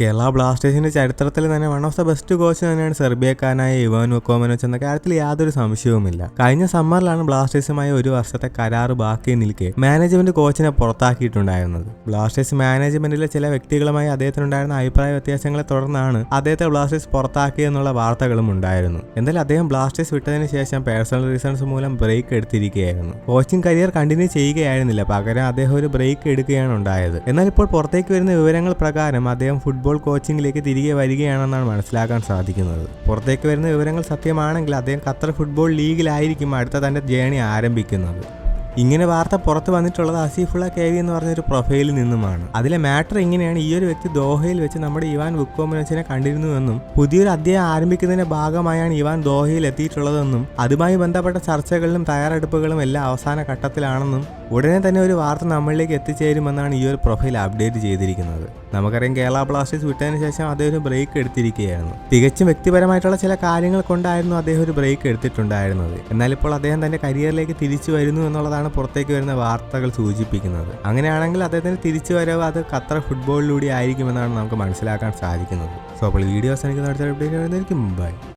കേരള ബ്ലാസ്റ്റേഴ്സിന്റെ ചരിത്രത്തിൽ തന്നെ one of the best coach തന്നെയാണ് സെർബിയക്കാരനായ ഇവാൻ വക്കോമനോച്ച് എന്ന കാര്യത്തിൽ യാതൊരു സംശയവുമില്ല. കഴിഞ്ഞ സമ്മറിലാണ് ബ്ലാസ്റ്റേഴ്സുമായി ഒരു വർഷത്തെ കരാറ് ബാക്കി നിൽക്കെ മാനേജ്മെന്റ് കോച്ചിനെ പുറത്താക്കിയിട്ടുണ്ടായിരുന്നത്. ബ്ലാസ്റ്റേഴ്സ് മാനേജ്മെന്റിലെ ചില വ്യക്തികളുമായി അദ്ദേഹത്തിനുണ്ടായിരുന്ന അഭിപ്രായ വ്യത്യാസങ്ങളെ തുടർന്നാണ് അദ്ദേഹത്തെ ബ്ലാസ്റ്റേഴ്സ് പുറത്താക്കിയെന്നുള്ള വാർത്തകളും ഉണ്ടായിരുന്നു. എന്തായാലും അദ്ദേഹം ബ്ലാസ്റ്റേഴ്സ് വിട്ടതിന് ശേഷം പേഴ്സണൽ റീസൺസ് മൂലം ബ്രേക്ക് എടുത്തിരിക്കുകയായിരുന്നു കോച്ചിങ് കരിയർ കണ്ടിന്യൂ ചെയ്യുകയായിരുന്നില്ല. പകരം അദ്ദേഹം ഒരു ബ്രേക്ക് എടുക്കുകയാണ് ഉണ്ടായത്. എന്നാൽ ഇപ്പോൾ പുറത്തേക്ക് വരുന്ന വിവരങ്ങൾ പ്രകാരം അദ്ദേഹം ഫുട്ബോൾ കോച്ചിങ്ങിലേക്ക് തിരികെ വരികയാണെന്നാണ് മനസ്സിലാക്കാൻ സാധിക്കുന്നത്. പുറത്തേക്ക് വരുന്ന വിവരങ്ങൾ സത്യമാണെങ്കിൽ അദ്ദേഹം ഖത്തർ ഫുട്ബോൾ ലീഗിലായിരിക്കും അടുത്ത തന്റെ ജേണി ആരംഭിക്കുന്നത്. ഇങ്ങനെ വാർത്ത പുറത്ത് വന്നിട്ടുള്ളത് അസീഫുള്ള കെ വി എന്ന് പറഞ്ഞൊരു പ്രൊഫൈലിൽ നിന്നുമാണ്. അതിലെ മാറ്റർ ഇങ്ങനെയാണ് ഈ ഒരു വ്യക്തി ദോഹയിൽ വെച്ച് നമ്മുടെ ഇവാൻ വുക്കോമിനോച്ചിനെ കണ്ടിരുന്നുവെന്നും പുതിയൊരു അധ്യായം ആരംഭിക്കുന്നതിന്റെ ഭാഗമായാണ് ഇവാൻ ദോഹയിൽ എത്തിയിട്ടുള്ളതെന്നും അതുമായി ബന്ധപ്പെട്ട ചർച്ചകളിലും തയ്യാറെടുപ്പുകളും എല്ലാം അവസാന ഘട്ടത്തിലാണെന്നും ഉടനെ തന്നെ ഒരു വാർത്ത നമ്മളിലേക്ക് എത്തിച്ചേരുമെന്നാണ് ഈ ഒരു പ്രൊഫൈൽ അപ്ഡേറ്റ് ചെയ്തിരിക്കുന്നത്. നമുക്കറിയാം കേരള ബ്ലാസ്റ്റേഴ്സ് വിട്ടതിന് ശേഷം അദ്ദേഹം ഒരു ബ്രേക്ക് എടുത്തിരിക്കുകയായിരുന്നു. തികച്ചും വ്യക്തിപരമായിട്ടുള്ള ചില കാര്യങ്ങൾ കൊണ്ടായിരുന്നു അദ്ദേഹം ഒരു ബ്രേക്ക് എടുത്തിട്ടുണ്ടായിരുന്നത്. എന്നാൽ ഇപ്പോൾ അദ്ദേഹം തന്റെ കരിയറിലേക്ക് തിരിച്ചു വരുന്നു എന്നുള്ളതാണ് പുറത്തേക്ക് വരുന്ന വാർത്തകൾ സൂചിപ്പിക്കുന്നത്. അങ്ങനെയാണെങ്കിൽ അദ്ദേഹത്തിന് തിരിച്ചു വരവ് അത് ഖത്തർ ഫുട്ബോളിലൂടെ ആയിരിക്കുമെന്നാണ് നമുക്ക് മനസ്സിലാക്കാൻ സാധിക്കുന്നത്. സോ അപ്പോൾ വീഡിയോസ് എനിക്ക് നടത്തിയ അപ്ഡേറ്റ് ബൈ